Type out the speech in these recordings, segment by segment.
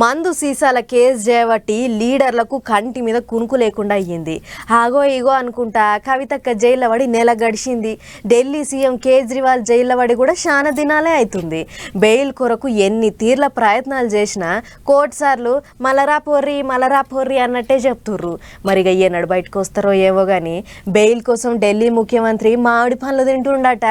మందు సీసాల కేసు చేయబట్టి లీడర్లకు కంటి మీద కునుకు లేకుండా అయ్యింది. ఆగో ఇగో అనుకుంటా కవితక్క జైల్లో పడి నెల గడిచింది. ఢిల్లీ సీఎం కేజ్రీవాల్ జైల్లో పడి కూడా చాలా దినాలే అవుతుంది బెయిల్ కొరకు ఎన్ని తీర్ల ప్రయత్నాలు చేసినా కోర్టు సార్లు మలరా పోర్రి మలరా పోర్రి అన్నట్టే చెప్తుర్రు. మరి ఇక ఏనాడు బయటకు వస్తారో ఏవో కానీ బెయిల్ కోసం ఢిల్లీ ముఖ్యమంత్రి మామిడి పండ్లు తింటుండట.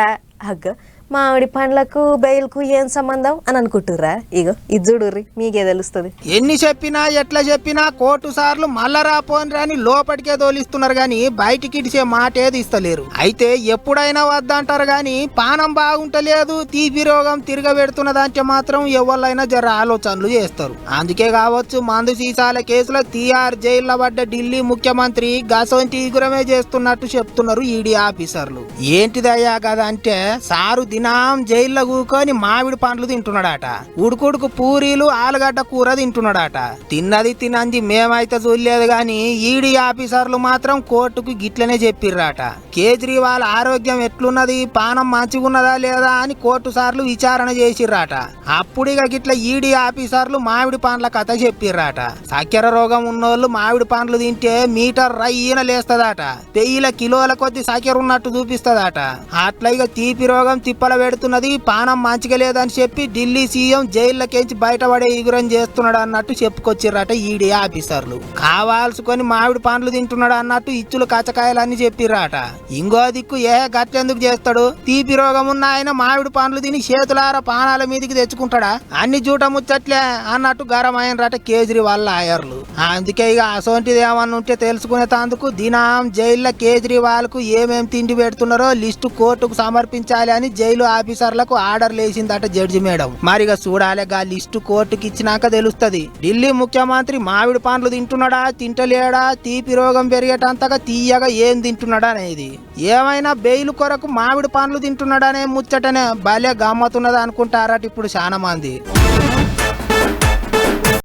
అగ్గ మామిడి పండ్లకు బెయిల్కు ఏం సంబంధం అని అనుకుంటుర్రా? ఇగో ఇది చూడుర్రి మీకే తెలుస్తుంది. ఎన్ని చెప్పినా ఎట్లా చెప్పినా కోర్టు సార్లు మల్లరా పోని రాని లోపటికే తోలిస్తున్నారు గాని బయటికి ఇడిచే మాట ఏది ఇస్తలేరు అయితే ఎప్పుడైనా వద్దంటారు గాని పానం బాగుంటలేదు తీపి రోగం తిరగబెడుతున్నదంటే మాత్రం ఎవరైనా జర ఆలోచనలు చేస్తారు. అందుకే కావచ్చు మందు సీసాల కేసులో తీఆర్ జైల్లో పడ్డ ఢిల్లీ ముఖ్యమంత్రి గసొంటి ఈగురమే చేస్తున్నట్టు చెప్తున్నారు ఈడీ ఆఫీసర్లు. ఏంటిదయ్యా కదా అంటే సారు ఇనాం జైల్లో కూకొని మామిడి పండ్లు తింటున్నాడట. ఉడుకుడుకు పూరీలు ఆలుగడ్డ కూర తింటున్నాడట. తిన్నది తినంది మేమైతే చూడలేదు గాని ఈడీ ఆఫీసర్లు మాత్రం కోర్టుకు గిట్లనే చెప్పిర్రాట. కేజ్రీవాల్ ఆరోగ్యం ఎట్లున్నది పానం మంచిగున్నదా లేదా అని కోర్టు సార్లు విచారణ చేసిర్రాట. అప్పుడిగా గిట్ల ఈడీ ఆఫీసర్లు మామిడి పండ్ల కథ చెప్పిర్రాట. చక్కెర రోగం ఉన్నోళ్ళు మామిడి పండ్లు తింటే మీటర్ రయ్యన లేస్తదట. పెయ్యిల కిలోల కొద్ది సక్కెర ఉన్నట్టు చూపిస్తదట. అట్లా ఇక తీపి రోగం తిప్పల పెడుతున్నది పానం మంచిగా లేదని చెప్పి ఢిల్లీ సీఎం జైల్లోకేంచి బయటపడే ఇగురం చేస్తున్నాడు అన్నట్టు చెప్పుకొచ్చిర్రట ఈడీ ఆఫీసర్లు. కావాల్సుకొని మామిడి పండ్లు తింటున్నాడు అన్నట్టు ఇచ్చులు కచ్చకాయలన్నీ చెప్పిర్రాట. ఇంకో దిక్కు ఏ గట్టెందుకు చేస్తాడు? తీపి రోగం ఉన్న ఆయన మామిడి పండ్లు తిని చేతులార పానాల మీదకి తెచ్చుకుంటాడా? అన్ని జూట ముచ్చట్లే అన్నట్టు గరమైనరట కేజ్రీవాల్ లాయర్లు. అందుకే ఇక అసోంటిది ఏమన్నా ఉంటే తెలుసుకునే తందుకు దినం జైల్లో కేజ్రీవాల్కు ఏమేం తిండి పెడుతున్నారో లిస్టు కోర్టుకు సమర్పించాలి అని జైలు ఆఫీసర్లకు ఆర్డర్ వేసిందట జడ్జి మేడం. మరిగా చూడాలి గా లిస్టు కోర్టుకి ఇచ్చినాక తెలుస్తుంది. ఢిల్లీ ముఖ్యమంత్రి మామిడి పండ్లు తింటున్నాడా తింటలేడా తీపి రోగం పెరిగేటంతగా తీయగా ఏం తింటున్నాడా అనేది. ఏమైనా బెయిల్ కొరకు మామిడి పండ్లు తింటున్నాడనే ముచ్చటనే భలే గమ్మతున్నది అనుకుంటారట ఇప్పుడు చాలా మంది.